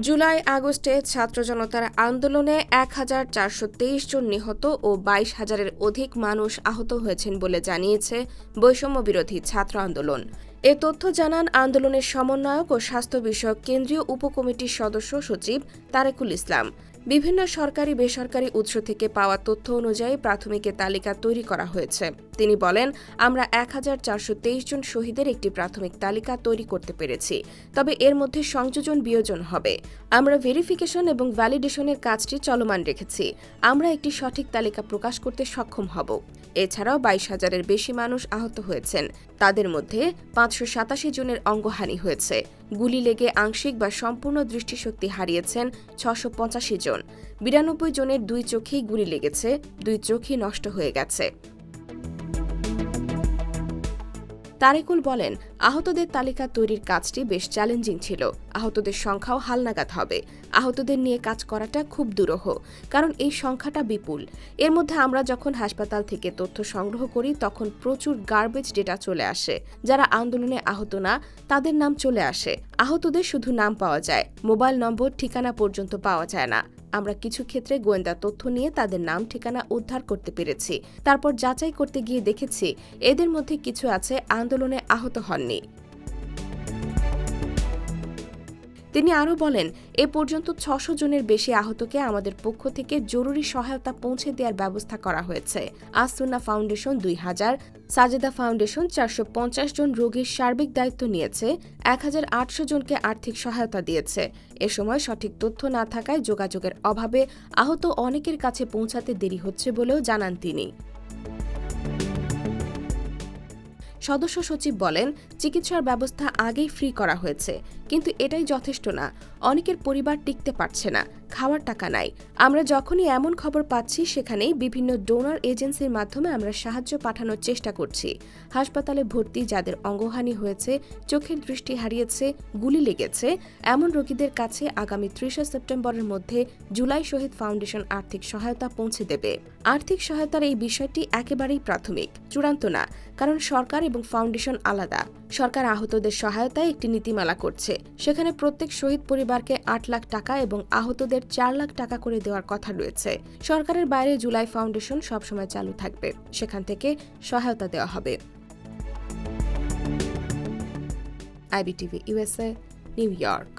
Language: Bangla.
জুলাই আগস্টে ছাত্র জনতার আন্দোলনে এক হাজার চারশো তেইশ জন নিহত ও বাইশ হাজারের অধিক মানুষ আহত হয়েছেন বলে জানিয়েছে বৈষম্য বিরোধী ছাত্র আন্দোলন। এ তথ্য জানান আন্দোলনের সমন্বয়ক ও স্বাস্থ্য বিষয়ক কেন্দ্রীয় উপকমিটির সদস্য সচিব তারেকুল ইসলাম। বিভিন্ন সরকারি বেসরকারি উৎস থেকে পাওয়া তথ্য অনুযায়ী প্রাথমিকের তালিকা তৈরি করা হয়েছে। তিনি বলেন, আমরা এক হাজার চারশো তেইশ জন শহীদের একটি প্রাথমিক তালিকা তৈরি করতে পেরেছি, তবে এর মধ্যে সংযোজন বিয়োজন হবে। আমরা ভেরিফিকেশন এবং ভ্যালিডেশনের কাজটি চলমান রেখেছি। আমরা একটি সঠিক তালিকা প্রকাশ করতে সক্ষম হব। এছাড়াও বাইশ হাজারের বেশি মানুষ আহত হয়েছেন। তাদের মধ্যে পাঁচশো সাতাশি জনের অঙ্গহানি হয়েছে। গুলি লেগে আংশিক বা সম্পূর্ণ দৃষ্টিশক্তি হারিয়েছেন ছশো পঁচাশি জন। বিরানব্বই জনের দুই চোখেই গুলি লেগেছে, দুই চোখই নষ্ট হয়ে গেছে। তারেকুল বলেন, আহতদের তালিকা তৈরির কাজটি বেশ চ্যালেঞ্জিং ছিল। আহতদের সংখ্যাও হালনাগাদ হবে। আহতদের নিয়ে কাজ করাটা খুব দুরূহ, কারণ এই সংখ্যাটা বিপুল। এর মধ্যে আমরা যখন হাসপাতাল থেকে তথ্য সংগ্রহ করি, তখন প্রচুর গার্বেজ ডেটা চলে আসে। যারা আন্দোলনে আহত না, তাদের নাম চলে আসে। আহতদের শুধু নাম পাওয়া যায়। মোবাইল নম্বর, ঠিকানা পর্যন্ত পাওয়া যায় না। আমরা কিছু ক্ষেত্রে গোয়েন্দা তথ্য নিয়ে তাদের নাম, ঠিকানা উদ্ধার করতে পেরেছি। তারপর যাচাই করতে গিয়ে দেখেছি, এদের মধ্যে কিছু আছে, আন্দোলনে আহত হননি। তিনি আরও বলেন, এ পর্যন্ত ছশো জনের বেশি আহতকে আমাদের পক্ষ থেকে জরুরি সহায়তা পৌঁছে দেওয়ার ব্যবস্থা করা হয়েছে। আসুন্না ফাউন্ডেশন দুই হাজার, সাজেদা ফাউন্ডেশন চারশো পঞ্চাশ জন রোগীর সার্বিক দায়িত্ব নিয়েছে, এক হাজার আটশো জনকে আর্থিক সহায়তা দিয়েছে। এ সময় সঠিক তথ্য না থাকায় যোগাযোগের অভাবে আহত অনেকের কাছে পৌঁছাতে দেরি হচ্ছে বলেও জানান তিনি। সদস্য সচিব বলেন, চিকিৎসার ব্যবস্থা আগেই ফ্রি করা হয়েছে, কিন্তু এটাই যথেষ্ট না। অনেকের পরিবার টিকতে পারছে না, খাওয়ার টাকা নাই। আমরা যখনই এমন খবর পাচ্ছি, সেখানেই বিভিন্ন ডোনার এজেন্সির মাধ্যমে আমরা সাহায্য পাঠানোর চেষ্টা করছি। হাসপাতালে ভর্তি যাদের অঙ্গহানি হয়েছে, চোখের দৃষ্টি হারিয়েছে, গুলি লেগেছে, এমন রোগীদের কাছে আগামী ত্রিশে সেপ্টেম্বরের মধ্যে জুলাই শহীদ ফাউন্ডেশন আর্থিক সহায়তা পৌঁছে দেবে। আর্থিক সহায়তার এই বিষয়টি একেবারেই প্রাথমিক, চূড়ান্ত না, কারণ সরকার এবং ফাউন্ডেশন আলাদা। সরকার আহতদের সহায়তায় একটি নীতিমালা করছে। সেখানে প্রত্যেক শহীদ পরিবারকে আট লাখ টাকা এবং আহতদের চার লাখ টাকা করে দেওয়ার কথা রয়েছে। সরকারের বাইরে জুলাই ফাউন্ডেশন সবসময় চালু থাকবে। সেখান থেকে সহায়তা দেওয়া হবে। IBTV USA New York.